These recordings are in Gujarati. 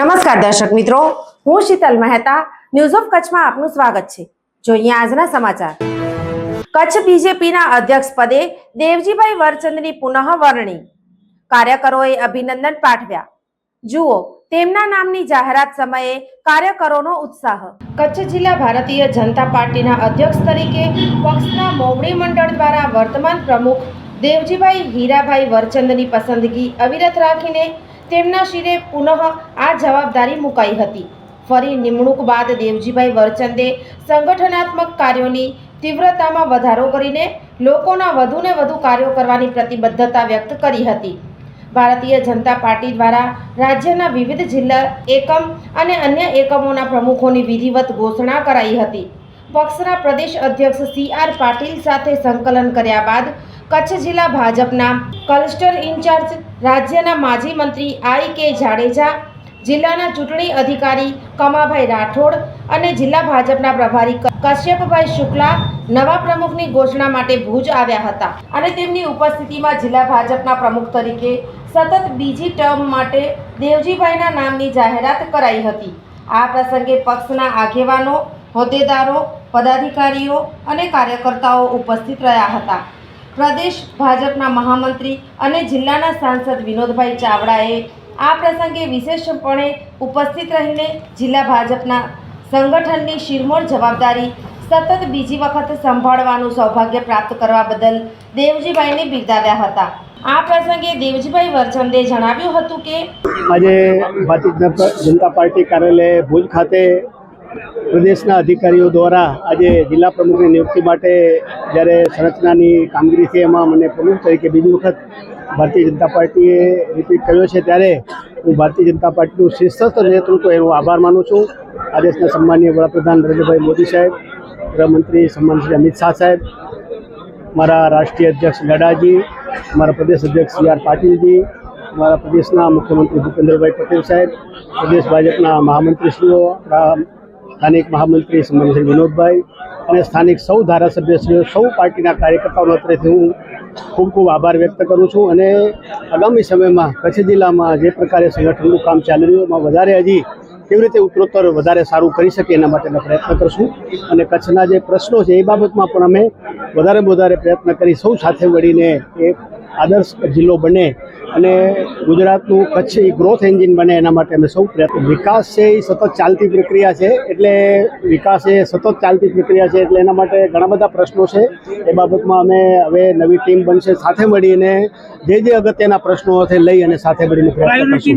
નમસ્કાર દર્શક મિત્રો. હું શીતલ મહેતા ન્યૂઝ ઓફ કચ્છમાં આપનું સ્વાગત છે. જોઈએ આજના સમાચાર. કચ્છ બીજેપીના અધ્યક્ષ પદે દેવજીભાઈ વરચંદની પુનઃ વરણી કાર્યકરોએ અભિનંદન પાઠવ્યા. જુઓ તેમના નામની જાહેરાત સમયે કાર્યકરોનો ઉત્સાહ. કચ્છ જિલ્લા ભારતીય જનતા પાર્ટીના અધ્યક્ષ તરીકે પક્ષના મોવડી મંડળ દ્વારા વર્તમાન પ્રમુખ દેવજીભાઈ હીરાભાઈ વરચંદની પસંદગી અવિરત રાખીને તેમના શિરે પુનઃ આ જવાબદારી મુકાઈ હતી. ફરી નિમણૂક બાદ દેવજીભાઈ વરચંદે સંગઠનાત્મક કાર્યોની તીવ્રતામાં વધારો કરીને લોકોના વધુને વધુ કાર્યો કરવાની પ્રતિબદ્ધતા વ્યક્ત કરી હતી. ભારતીય જનતા પાર્ટી દ્વારા રાજ્યના વિવિધ જિલ્લા એકમ અને અન્ય એકમોના પ્રમુખોની વિધિવત ઘોષણા કરાઈ હતી. પક્ષના પ્રદેશ અધ્યક્ષ સી આર પાટીલ સાથે સંકલન કર્યા બાદ કચ્છ જિલ્લા ભાજપના ક્લસ્ટર ઇન્ચાર્જ, રાજ્યના માજી મંત્રી આઈ કે જાડેજા, જિલ્લાના ચૂંટણી અધિકારી કમાભાઈ રાઠોડ અને જિલ્લા ભાજપના પ્રભારી કશ્યપભાઈ શુક્લા નવા પ્રમુખની ઘોષણા માટે ભુજ આવ્યા હતા. અને તેમની ઉપસ્થિતિમાં જિલ્લા ભાજપના પ્રમુખ તરીકે સતત બીજી ટર્મ માટે દેવજીભાઈના નામની જાહેરાત કરાઈ હતી. આ પ્રસંગે પક્ષના આગેવાનો, હોદ્દેદારો, પદાધિકારીઓ અને કાર્યકર્તાઓ ઉપસ્થિત રહ્યા હતા. પ્રદેશ ભાજપના મહામંત્રી અને જિલ્લાના સાંસદ વિનોદભાઈ ચાવડાએ આ પ્રસંગે વિશેષપણે ઉપસ્થિત રહીને જિલ્લા ભાજપના સંગઠનની શિરમોર જવાબદારી સતત બીજી વખત સંભાળવાનું સૌભાગ્ય પ્રાપ્ત કરવા બદલ દેવજીભાઈને બિરદાવ્યા હતા. આ પ્રસંગે દેવજીભાઈ વરચંદે જણાવ્યું હતું કે આજે ભારતીય જનતા પાર્ટી કાર્યાલય ભુજ ખાતે પ્રદેશના અધિકારીઓ દ્વારા આજે જિલ્લા પ્રમુખની નિયુક્તિ માટે જ્યારે સંરચનાની કામગીરી છે, એમાં મને પ્રમુખ તરીકે બીજી વખત ભારતીય જનતા પાર્ટીએ રિપીટ કર્યો છે. ત્યારે હું ભારતીય જનતા પાર્ટીનું શીર્ષસ્થ નેતૃત્વ એનો આભાર માનું છું. આ દેશના સન્માનીય વડાપ્રધાન નરેન્દ્રભાઈ મોદી સાહેબ, ગૃહમંત્રી સન્માન શ્રી અમિત શાહ સાહેબ, મારા રાષ્ટ્રીય અધ્યક્ષ નડ્ડાજી મારા પ્રદેશ અધ્યક્ષ સી આર પાટીલજી, મારા પ્રદેશના મુખ્યમંત્રી ભૂપેન્દ્રભાઈ પટેલ સાહેબ, પ્રદેશ ભાજપના મહામંત્રીશ્રીઓ સ્થાનિક મહામંત્રી શ્રી વિનોદભાઈ અને સ્થાનિક સૌ ધારાસભ્યશ્રીઓ, સૌ પાર્ટીના કાર્યકર્તાઓનો અત્રેથી હું ખૂબ ખૂબ આભાર વ્યક્ત કરું છું અને આગામી સમયમાં કચ્છ જિલ્લામાં જે પ્રકારે સંગઠનનું કામ ચાલી રહ્યું એમાં વધારે હજી કેવી રીતે ઉત્તરોત્તર વધારે સારું કરી શકીએ એના માટેના પ્રયત્ન કરશું અને કચ્છના જે પ્રશ્નો છે એ બાબતમાં પણ અમે વધારેમાં વધારે પ્રયત્ન કરી સૌ સાથે મળીને એક આદર્શ જિલ્લો બને અને ગુજરાતનું કચ્છ એ ગ્રોથ એન્જિન બને એના માટે અમે સૌ પ્રયત્ન વિકાસ છે એ સતત ચાલતી પ્રક્રિયા છે એટલે વિકાસ એ સતત ચાલતી પ્રક્રિયા છે એટલે એના માટે ઘણા બધા પ્રશ્નો છે. એ બાબતમાં અમે હવે નવી ટીમ બનશે સાથે મળીને જે જે અગત્યના પ્રશ્નો છે લઈ અને સાથે મળીને પ્રયત્ન કરશું.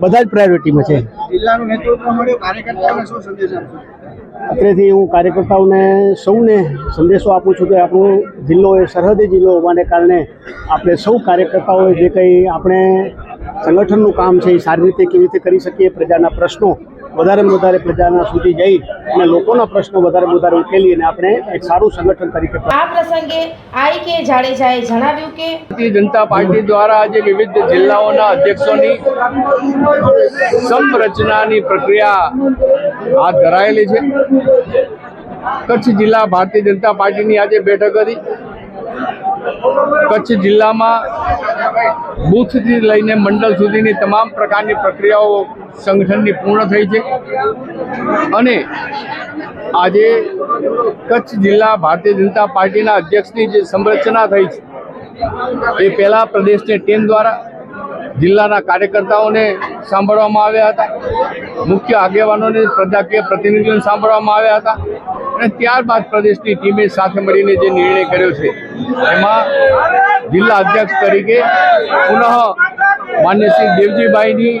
બધા જ પ્રાયોરિટીમાં છે. જિલ્લાનું નેતૃત્વ મળ્યું કાર્યકર્તાઓને શું સંદેશ આપશો? અત્રેથી હું કાર્યકર્તાઓને સૌને સંદેશો આપું છું કે આપણો જિલ્લો એ સરહદી જિલ્લો હોવાને કારણે આપણે સૌ કાર્યકર્તાઓએ જે કંઈ આપણે સંગઠનનું કામ છે એ સારી રીતે કેવી રીતે કરી શકીએ પ્રજાના પ્રશ્નો વધારેમાં વધારે પ્રજાના સુધી જઈ અને લોકોના પ્રશ્નો વધારેમાં વધારે ઉકેલી અને આપણે એક સારું સંગઠન તરીકે આ પ્રસંગે આઈ કે જાડેજાએ જણાવ્યું કે ભારતીય જનતા પાર્ટી દ્વારા આજે વિવિધ જિલ્લાઓના અધ્યક્ષોની સંરચનાની પ્રક્રિયા હાથ ધરાયેલી છે. કચ્છ જિલ્લા ભારતીય જનતા પાર્ટીની આજે બેઠક હતી. કચ્છ જિલ્લામાં બૂથથી લઈને મંડળ સુધીની તમામ પ્રકારની પ્રક્રિયાઓ સંગઠનની પૂર્ણ થઈ છે. અને આજે કચ્છ જિલ્લા ભારતીય જનતા પાર્ટીના અધ્યક્ષની જે સંરચના થઈ છે, એ પહેલાં પ્રદેશની ટીમ દ્વારા જિલ્લાના કાર્યકર્તાઓને સાંભળવામાં આવ્યા હતા. મુખ્ય આગેવાનોને પ્રજાકીય પ્રતિનિધિઓને સાંભળવામાં આવ્યા હતા. અને ત્યારબાદ પ્રદેશની ટીમે સાથે મળીને જે નિર્ણય કર્યો છે, એમાં જિલ્લા અધ્યક્ષ તરીકે પુનઃ માન્ય શ્રી દેવજીભાઈની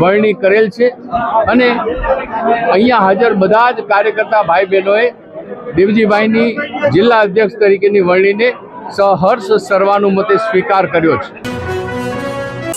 વરણી કરેલ છે. અને અહીંયા હાજર બધા જ કાર્યકર્તા ભાઈ બહેનોએ દેવજીભાઈની જિલ્લા અધ્યક્ષ તરીકેની વરણીને સહર્ષ સર્વાનુમતે સ્વીકાર કર્યો છે.